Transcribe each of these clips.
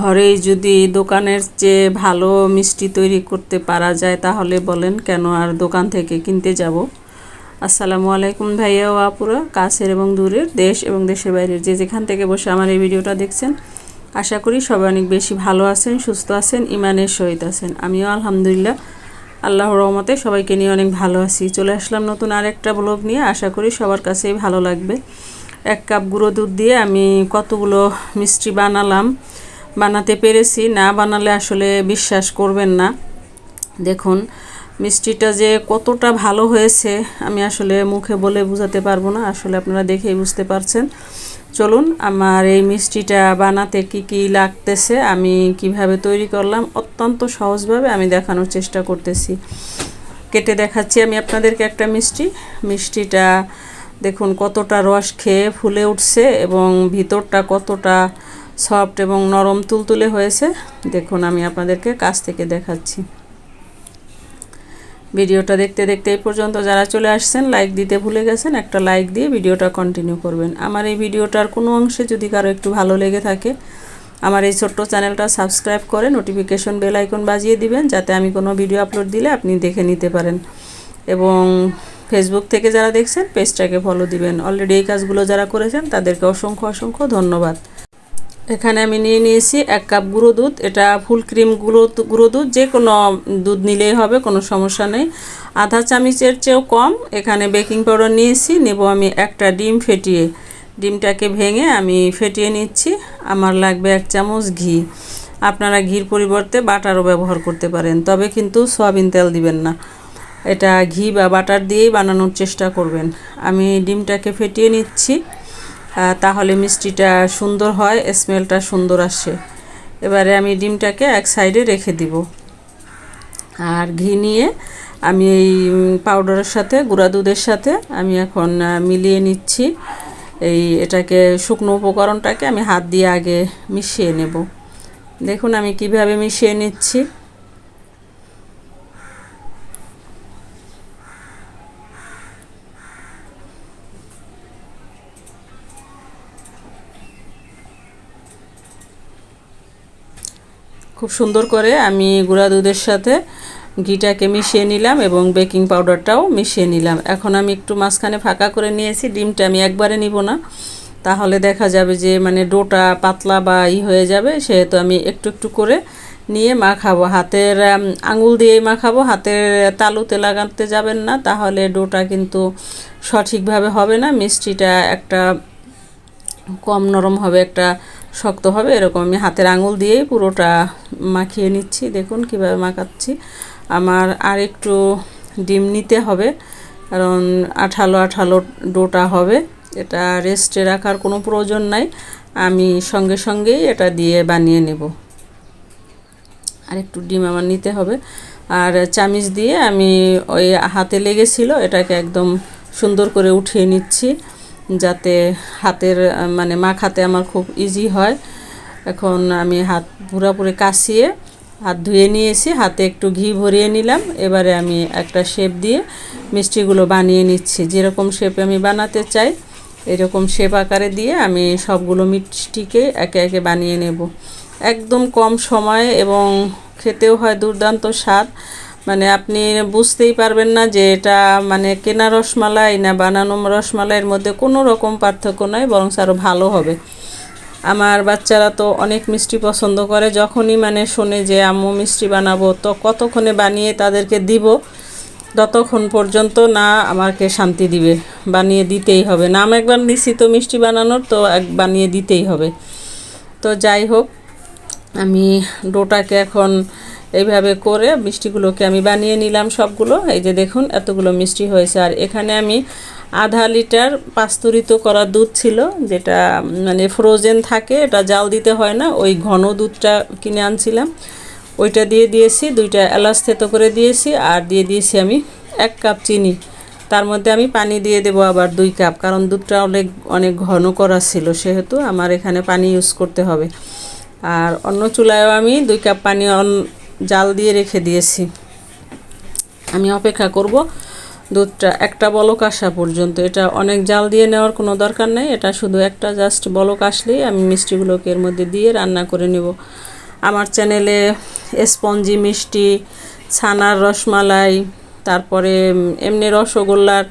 ঘরেই যদি দোকানের চেয়ে ভালো মিষ্টি তৈরি করতে পারা যায় তাহলে বলেন, কেন আর দোকান থেকে কিনতে যাব? আসসালামু আলাইকুম ভাইয়া ও আপুরা, কাছের এবং দূরের, দেশ এবং দেশের বাইরের, যে যেখান থেকে বসে আমার এই ভিডিওটা দেখছেন, আশা করি সবাই অনেক বেশি ভালো আছেন, সুস্থ আছেন ইমানের সহিত আছেন। আমিও আলহামদুলিল্লাহ আল্লাহ রহমতে সবাইকে নিয়ে অনেক ভালো আছি। চলে আসলাম নতুন আরেকটা ব্লগ নিয়ে, আশা করি সবার কাছেই ভালো লাগবে। এক কাপ গুঁড়ো দুধ দিয়ে আমি কতগুলো মিষ্টি বানালাম বানাতে পেরেছি, না বানালে আসলে বিশ্বাস করবেন না। দেখুন, মিষ্টিটা যে কতটা ভালো হয়েছে, আমি আসলে মুখে বলে বোঝাতে পারব না, আসলে আপনারা দেখেই বুঝতে পারছেন। চলুন, আমার এই মিষ্টিটা বানাতে কি কি লাগতেছে, আমি কীভাবে তৈরি করলাম, অত্যন্ত সহজভাবে আমি দেখানোর চেষ্টা করতেছি। কেটে দেখাচ্ছি আমি আপনাদেরকে একটা মিষ্টি। মিষ্টিটা দেখুন কতটা রস খেয়ে ফুলে উঠছে এবং ভিতরটা কতটা সফট এবং নরম তুলতুলে হয়েছে। দেখুন, আমি আপনাদেরকে কাছ থেকে দেখাচ্ছি। ভিডিওটা দেখতে দেখতে এই পর্যন্ত যারা চলে আসছেন লাইক দিতে ভুলে গেছেন, একটা লাইক দিয়ে ভিডিওটা কন্টিনিউ করবেন। আমার এই ভিডিওটার কোনো অংশে যদি কারও একটু ভালো লেগে থাকে, আমার এই ছোট্ট চ্যানেলটা সাবস্ক্রাইব করে নোটিফিকেশন বেল আইকন বাজিয়ে দিবেন, যাতে আমি কোনো ভিডিও আপলোড দিলে আপনি দেখে নিতে পারেন। এবং ফেসবুক থেকে যারা দেখছেন পেজটাকে ফলো দিবেন। অলরেডি এই কাজগুলো যারা করেছেন, তাদেরকে অসংখ্য অসংখ্য ধন্যবাদ। এখানে আমি নিয়ে নিয়েছি এক কাপ গুঁড়ো দুধ। এটা ফুল ক্রিম গুঁড়ো গুঁড়ো দুধ, যে কোনো দুধ নিলেই হবে, কোনো সমস্যা নেই। আধা চামচের চেয়েও কম। এখানে বেকিং পাউডার নিয়েছি, নেব আমি একটা ডিম ফেটিয়ে। ডিমটাকে ভেঙে আমি ফেটিয়ে নিচ্ছি। আমার লাগবে এক চামচ ঘি। আপনারা ঘির পরিবর্তে বাটারও ব্যবহার করতে পারেন, তবে কিন্তু সয়াবিন তেল দিবেন না। এটা ঘি বা বাটার দিয়েই বানানোর চেষ্টা করবেন। আমি ডিমটাকে ফেটিয়ে নিচ্ছি। তাহলে মিষ্টিটা সুন্দর হয় স্মেলটা সুন্দর আসে। এবারে আমি ডিমটাকে এক সাইডে রেখে দিব। আর ঘি নিয়ে আমি এই পাউডারের সাথে, গুঁড়া দুধের সাথে আমি এখন মিলিয়ে নিচ্ছি। এই, এটাকে শুকনো উপকরণটাকে আমি হাত দিয়ে আগে মিশিয়ে নেব। দেখুন আমি কীভাবে মিশিয়ে নিচ্ছি। খুব সুন্দর করে আমি গুঁড়া দুধের সাথে ঘিটাকে মিশিয়ে নিলাম এবং বেকিং পাউডারটাও মিশিয়ে নিলাম। এখন আমি একটু মাঝখানে ফাঁকা করে নিয়েছি, ডিমটা আমি একবারে নিব না। তাহলে দেখা যাবে যে মানে ডোটা পাতলা বা ই হয়ে যাবে, সেহেতু আমি একটু একটু করে নিয়ে মাখাবো। হাতের আঙুল দিয়েই মাখাবো, হাতের তালুতে লাগাতে যাবেন না, তাহলে ডোটা কিন্তু সঠিকভাবে হবে না, মিষ্টিটা একটা কম নরম হবে, একটা শক্ত হবে, এরকম আমি হাতের আঙুল দিয়েই পুরোটা মাখিয়ে নিচ্ছি। দেখুন কীভাবে মাখাচ্ছি। আমার আর একটু ডিম নিতে হবে, কারণ আঠালো আঠালো ডোটা হবে। এটা রেস্টে রাখার কোনো প্রয়োজন নাই। আমি সঙ্গে সঙ্গেই এটা দিয়ে বানিয়ে নেব। আর একটু ডিম আমার নিতে হবে। আর চামিচ দিয়ে আমি ওই হাতে লেগেছিল, এটাকে একদম সুন্দর করে উঠিয়ে নিচ্ছি। যাতে হাতের মানে মাখাতে আমার খুব ইজি হয়। এখন আমি হাত পুরোপুরি কাশিয়ে হাত ধুয়ে নিয়েছি, হাতে একটু ঘি ভরিয়ে নিলাম। এবারে আমি একটা শেপ দিয়ে মিষ্টিগুলো বানিয়ে নিচ্ছি। যেরকম শেপে আমি বানাতে চাই, এরকম শেপ আকারে দিয়ে আমি সবগুলো মিষ্টিকে একে একে বানিয়ে নেব। একদম কম সময়ে এবং খেতেও হয় দুর্দান্ত স্বাদ। মানে আপনি বুঝতেই পারবেন না যে এটা মানে কেনা রসমালাই না বানানো রসমালাইয়ের মধ্যে কোনো রকম পার্থক্য নয় বরং আরও ভালো হবে। আমার বাচ্চারা তো অনেক মিষ্টি পছন্দ করে, যখনই মানে শোনে যে আম্মু মিষ্টি বানাবো, তো কতক্ষণে বানিয়ে তাদেরকে দিব, ততক্ষণ পর্যন্ত না আমাকে শান্তি দিবে। বানিয়ে দিতেই হবে। নাম একবার দিছি তো মিষ্টি বানানোর, তো এক বানিয়ে দিতেই হবে। তো যাই হোক, আমি ডোটাকে এখন এইভাবে করে মিষ্টিগুলোকে আমি বানিয়ে নিলাম সবগুলো। এই যে দেখুন, এতগুলো মিষ্টি হয়েছে। আর এখানে আমি আধা লিটার পাস্তুরিত করা দুধ ছিল, যেটা মানে ফ্রোজেন থাকে, এটা জাল দিতে হয় না, ওই ঘন দুধটা কিনে আনছিলাম। ওইটা দিয়ে দিয়েছি, দুইটা এলাচ থেতো করে দিয়েছি, আর দিয়ে দিয়েছি আমি এক কাপ চিনি। তার মধ্যে আমি পানি দিয়ে দেবো আবার দুই কাপ, কারণ দুধটা অনেক অনেক ঘন করা ছিল সেহেতু আমার এখানে পানি ইউজ করতে হবে। আর অন্য চুলায়ও আমি দুই কাপ পানি জাল দিয়ে রেখে দিয়েছি। আমি অপেক্ষা করব দুধটা। একটা বলক আসা পর্যন্ত। এটা অনেক জাল দিয়ে নেওয়ার কোনো দরকার নেই। এটা শুধু একটা জাস্ট বলক আসলেই আমি মিষ্টিগুলোকে এর মধ্যে দিয়ে রান্না করে নেব। আমার চ্যানেলে স্পঞ্জি মিষ্টি, ছানার রসমালাই, তারপরে এমনি রসগোল্লার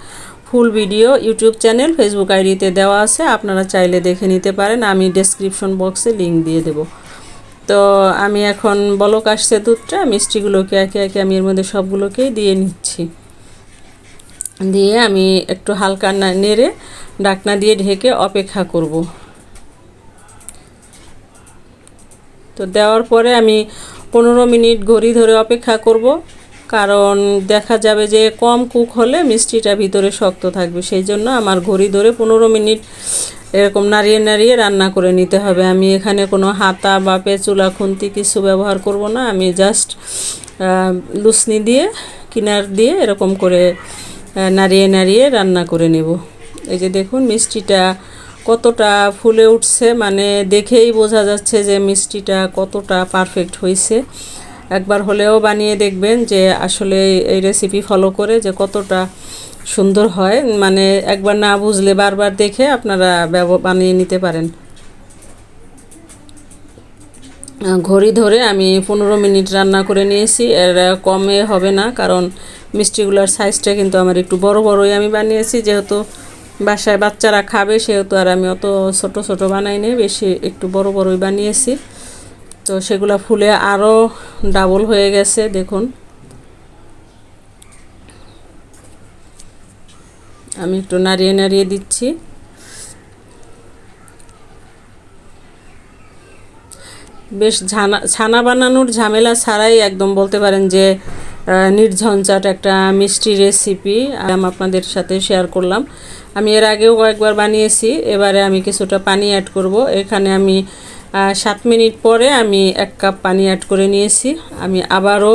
full video YouTube channel, Facebook আইডিতে দেওয়া আছে। আপনারা চাইলে দেখে নিতে পারেন। আমি ডেসক্রিপশন বক্সে লিঙ্ক দিয়ে দেব। তো আমি এখন বলক আসছে দুধটা, মিষ্টিগুলোকে একে একে আমি এর মধ্যে সবগুলোকেই দিয়ে নিচ্ছি। দিয়ে আমি একটু হালকা নেড়ে ডাকনা দিয়ে ঢেকে অপেক্ষা করব। তো দেওয়ার পরে আমি পনেরো মিনিট ঘড়ি ধরে অপেক্ষা করব। কারণ দেখা যাবে যে কম কুক হলে মিষ্টিটা ভিতরে শক্ত থাকবে। সেই জন্য আমার ঘড়ি ধরে পনেরো মিনিট এরকম নাড়িয়ে নাড়িয়ে রান্না করে নিতে হবে। আমি এখানে কোনো হাতা বা পেঁচুলা, খুন্তি কিছু ব্যবহার করব না। আমি জাস্ট লুসনি দিয়ে, কিনার দিয়ে এরকম করে নাড়িয়ে নাড়িয়ে রান্না করে নেব। এই যে দেখুন মিষ্টিটা কতটা ফুলে উঠছে। মানে দেখেই বোঝা যাচ্ছে যে মিষ্টিটা কতটা পারফেক্ট হয়েছে একবার হলেও বানিয়ে দেখবেন যে আসলে এই রেসিপি ফলো করে যে কতটা সুন্দর হয়। মানে একবার না বুঝলে বারবার দেখে আপনারা বানিয়ে নিতে পারেন। ঘড়ি ধরে আমি পনেরো মিনিট রান্না করে নিয়েছি। এর কমে হবে না, কারণ মিষ্টিগুলোর সাইজটা কিন্তু আমার একটু বড় বড়ই আমি বানিয়েছি। যেহেতু বাসায় বাচ্চারা খাবে, সেহেতু আর আমি অত ছোট ছোট বানাই বেশি একটু বড় বড়ই বানিয়েছি। তো সেগুলো ফুলে আরও ডাবল হয়ে গেছে, দেখুন। আমি একটু নাড়িয়ে নাড়িয়ে দিচ্ছি। বেশ ছানা ছানা বানানোর ঝামেলা ছাড়াই একদম বলতে পারেন যে নির্ঝঞ্ঝাট একটা মিষ্টি রেসিপি আমি আপনাদের সাথে শেয়ার করলাম। আমি এর আগেও কয়েকবার বানিয়েছি, এবারে আমি কিছুটা পানি অ্যাড করব। এখানে আমি সাত মিনিট পরে আমি এক কাপ পানি অ্যাড করে নিয়েছি। আমি আবারও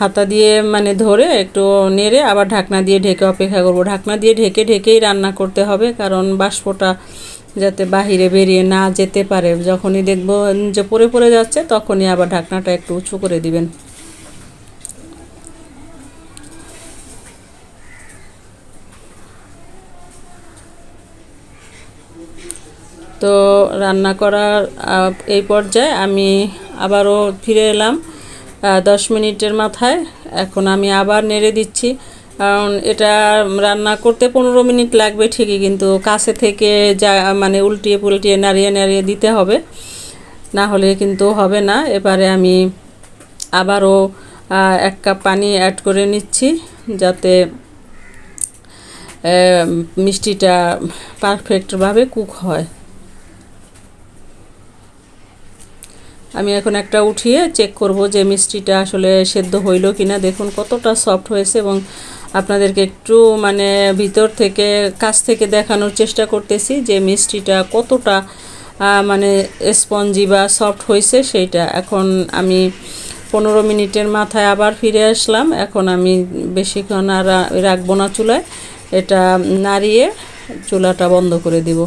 হাতা দিয়ে মানে ধরে একটু নেড়ে আবার ঢাকনা দিয়ে ঢেকে অপেক্ষা করব। ঢাকনা দিয়ে ঢেকে ঢেকেই রান্না করতে হবে, কারণ বাষ্পটা যাতে বাহিরে বেরিয়ে না যেতে পারে। যখনই দেখব যে পরে পরে যাচ্ছে, তখনই আবার ঢাকনাটা একটু উঁচু করে দিবেন। তো রান্না করার এই পর্যায়ে আমি আবারও ফিরে এলাম দশ মিনিটের মাথায়। এখন আমি আবার নেড়ে দিচ্ছি, কারণ এটা রান্না করতে পনেরো মিনিট লাগবে ঠিকই, কিন্তু কাছে থেকে যা মানে উল্টিয়ে পুলটিয়ে নাড়িয়ে নাড়িয়ে দিতে হবে। না হলে কিন্তু হবে না। এবারে আমি আবারও এক কাপ পানি অ্যাড করে নিচ্ছি, যাতে মিষ্টিটা পারফেক্টভাবে কুক হয়। আমি এখন একটা উঠিয়ে চেক করব যে মিষ্টিটা আসলে সেদ্ধ হইল কিনা। দেখুন কতটা সফট হয়েছে এবং আপনাদেরকে একটু মানে ভিতর থেকে, কাছ থেকে দেখানোর চেষ্টা করতেছি যে মিষ্টিটা কতটা মানে স্পঞ্জি বা সফট হয়েছে সেইটা এখন আমি পনেরো মিনিটের মাথায় আবার ফিরে আসলাম। এখন আমি বেশিক্ষণ আর রাখব না চুলায়। এটা নাড়িয়ে চুলাটা বন্ধ করে দিব।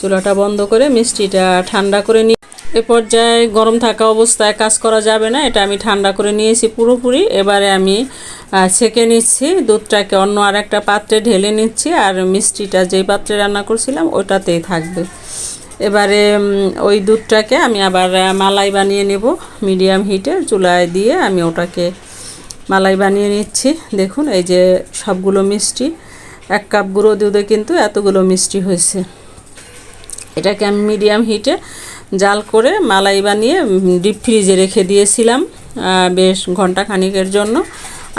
চুলাটা বন্ধ করে মিষ্টিটা ঠান্ডা করে নিয়ে এ পর্যায়ে গরম থাকা অবস্থায় কাজ করা যাবে না, এটা আমি ঠান্ডা করে নিয়েছি পুরোপুরি। এবারে আমি ছেঁকে নিচ্ছি, দুধটাকে অন্য আর একটা পাত্রে ঢেলে নিচ্ছি, আর মিষ্টিটা যেই পাত্রে রান্না করছিলাম ওটাতেই থাকবে। এবারে ওই দুধটাকে আমি আবার মালাই বানিয়ে নেব মিডিয়াম হিটে, চুলায় দিয়ে আমি ওটাকে মালাই বানিয়ে নিচ্ছি। দেখুন, এই যে সবগুলো মিষ্টি, এক কাপ গুঁড়ো দুধে কিন্তু এতগুলো মিষ্টি হয়েছে। এটাকে আমি মিডিয়াম হিটে জাল করে মালাই বানিয়ে ডিপ ফ্রিজে রেখে দিয়েছিলাম বেশ ঘণ্টা খানিকের জন্য।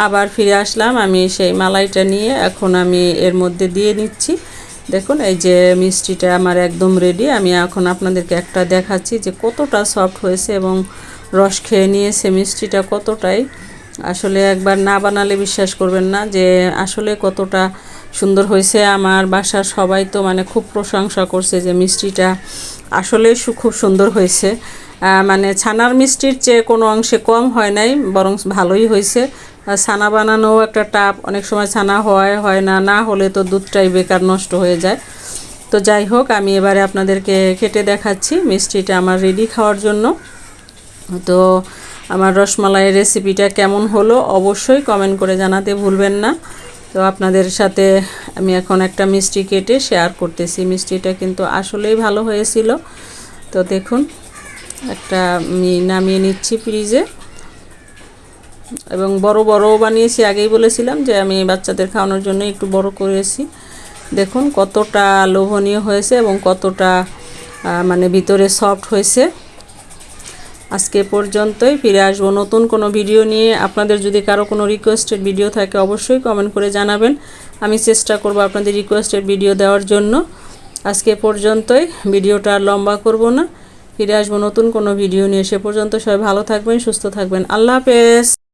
আবার ফিরে আসলাম, আমি সেই মালাইটা নিয়ে এখন আমি এর মধ্যে দিয়ে নিচ্ছি। দেখুন, এই যে মিষ্টিটা আমার একদম রেডি আমি এখন আপনাদেরকে একটা দেখাচ্ছি যে কতটা সফট হয়েছে এবং রস খেয়ে নিয়েছে মিষ্টিটা কতটাই। আসলে একবার না বানালে বিশ্বাস করবেন না যে আসলে কতটা সুন্দর হয়েছে। আমার বাসার সবাই তো মানে খুব প্রশংসা করছে যে মিষ্টিটা আসলে খুব সুন্দর হয়েছে। মানে ছানার মিষ্টির চেয়ে কোনো অংশে কম হয় নাই, বরং ভালোই হয়েছে। ছানা বানানো একটা টাপ অনেক সময় ছানা হয় হয় না না হলে তো দুধটাই বেকার নষ্ট হয়ে যায়। তো যাই হোক, আমি এবারে আপনাদেরকে কেটে দেখাচ্ছি মিষ্টিটা আমার রেডি খাওয়ার জন্য। তো আমার রসমালাইয়ের রেসিপিটা কেমন হলো অবশ্যই কমেন্ট করে জানাতে ভুলবেন না। তো আপনাদের সাথে আমি এখন একটা মিষ্টি কেটে শেয়ার করতেছি। মিষ্টিটা কিন্তু আসলেই ভালো হয়েছিল। তো দেখুন, একটা আমি নামিয়ে নিচ্ছি ফ্রিজে এবং বড় বড় বানিয়েছি, আগেই বলেছিলাম যে আমি বাচ্চাদের খাওয়ানোর জন্য একটু বড় করেছি। দেখুন কতটা লোভনীয় হয়েছে এবং কতটা মানে ভিতরে সফট হয়েছে। আজকে পর্যন্তই ফিরে আসব। নতুন কোনো ভিডিও নিয়ে আপনাদের যদি কারও কোনো রিকোয়েস্টেড ভিডিও থাকে, অবশ্যই কমেন্ট করে জানাবেন। আমি চেষ্টা করব আপনাদের রিকোয়েস্টেড ভিডিও দেওয়ার জন্য। আজকে পর্যন্তই। ভিডিওটা আর লম্বা করব না। ফিরে আসব নতুন কোনো ভিডিও নিয়ে। সে পর্যন্ত সবাই ভালো থাকবেন, সুস্থ থাকবেন। আল্লাহ হাফেজ।